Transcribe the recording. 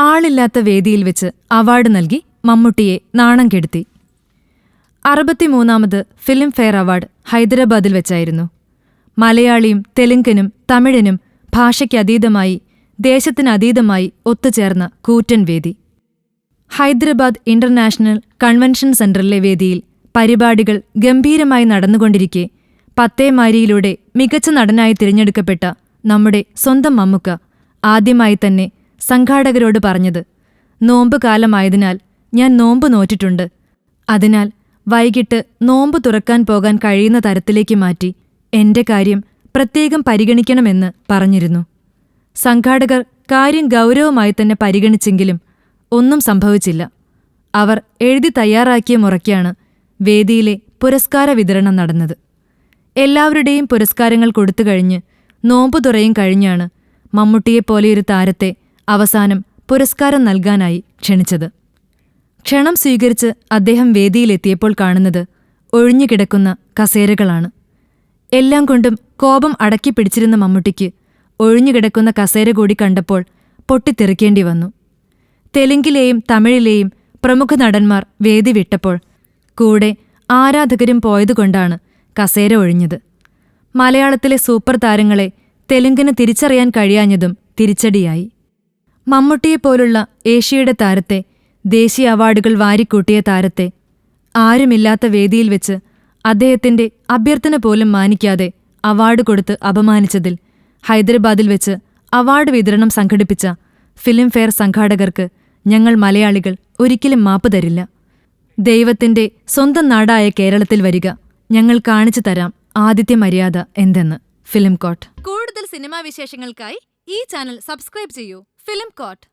ആളില്ലാത്ത വേദിയിൽ വെച്ച് അവാർഡ് നൽകി മമ്മൂട്ടിയെ നാണം കെടുത്തി. അറുപത്തിമൂന്നാമത് ഫിലിം ഫെയർ അവാർഡ് ഹൈദരാബാദിൽ വെച്ചായിരുന്നു. മലയാളിയും തെലുങ്കനും തമിഴനും ഭാഷയ്ക്കതീതമായി ദേശത്തിനതീതമായി ഒത്തുചേർന്ന കൂറ്റൻ വേദി. ഹൈദരാബാദ് ഇന്റർനാഷണൽ കൺവെൻഷൻ സെന്ററിലെ വേദിയിൽ പരിപാടികൾ ഗംഭീരമായി നടന്നുകൊണ്ടിരിക്കെ പത്തേമാരിയിലൂടെ മികച്ച നടനായി തിരഞ്ഞെടുക്കപ്പെട്ട നമ്മുടെ സ്വന്തം മമ്മുക്ക ആദ്യമായി തന്നെ സംഘാടകരോട് പറഞ്ഞത് നോമ്പ് കാലമായതിനാൽ ഞാൻ നോമ്പ് നോറ്റിട്ടുണ്ട്. അതിനാൽ വൈകിട്ട് നോമ്പ് തുറക്കാൻ പോകാൻ കഴിയുന്ന തരത്തിലേക്ക് മാറ്റി എന്റെ കാര്യം പ്രത്യേകം പരിഗണിക്കണമെന്ന് പറഞ്ഞിരുന്നു. സംഘാടകർ കാര്യം ഗൗരവമായി തന്നെ പരിഗണിച്ചെങ്കിലും ഒന്നും സംഭവിച്ചില്ല. അവർ എഴുതി തയ്യാറാക്കിയ മുറയ്ക്കാണ് വേദിയിലെ പുരസ്കാര വിതരണം നടന്നത്. എല്ലാവരുടെയും പുരസ്കാരങ്ങൾ കൊടുത്തു കഴിഞ്ഞ് നോമ്പുതുറയും കഴിഞ്ഞാണ് മമ്മൂട്ടിയെപ്പോലെയൊരു താരത്തെ അവസാനം പുരസ്കാരം നൽകാനായി ക്ഷണിച്ചത്. ക്ഷണം സ്വീകരിച്ച് അദ്ദേഹം വേദിയിലെത്തിയപ്പോൾ കാണുന്നത് ഒഴിഞ്ഞുകിടക്കുന്ന കസേരകളാണ്. എല്ലാം കൊണ്ടും കോപം അടക്കി പിടിച്ചിരുന്ന മമ്മൂട്ടിക്ക് ഒഴിഞ്ഞുകിടക്കുന്ന കസേര കൂടി കണ്ടപ്പോൾ പൊട്ടിത്തെറിക്കേണ്ടി വന്നു. തെലുങ്കിലെയും തമിഴിലെയും പ്രമുഖ നടന്മാർ വേദി വിട്ടപ്പോൾ കൂടെ ആരാധകരും പോയതുകൊണ്ടാണ് കസേര ഒഴിഞ്ഞത്. മലയാളത്തിലെ സൂപ്പർ താരങ്ങളെ തെലുങ്കിന് തിരിച്ചറിയാൻ കഴിയാഞ്ഞതും തിരിച്ചടിയായി. മമ്മൂട്ടിയെപ്പോലുള്ള ഏഷ്യയുടെ താരത്തെ ദേശീയ അവാർഡുകൾ വാരിക്കൂട്ടിയ താരത്തെ ആരുമില്ലാത്ത വേദിയിൽ വെച്ച് അദ്ദേഹത്തിന്റെ അഭ്യർത്ഥന പോലും മാനിക്കാതെ അവാർഡ് കൊടുത്ത് അപമാനിച്ചതിൽ ഹൈദരാബാദിൽ വെച്ച് അവാർഡ് വിതരണം സംഘടിപ്പിച്ച ഫിലിം ഫെയർ സംഘാടകർക്ക് ഞങ്ങൾ മലയാളികൾ ഒരിക്കലും മാപ്പ് തരില്ല. ദൈവത്തിന്റെ സ്വന്തം നാടായ കേരളത്തിൽ വരിക ഞങ്ങൾ കാണിച്ചു തരാം ആദിത്യ മര്യാദ എന്തെന്ന്. ഫിലിം കോട്ട് കൂടുതൽ സിനിമാ വിശേഷങ്ങൾക്കായി ഈ ചാനൽ സബ്സ്ക്രൈബ് ചെയ്യൂ. Film coat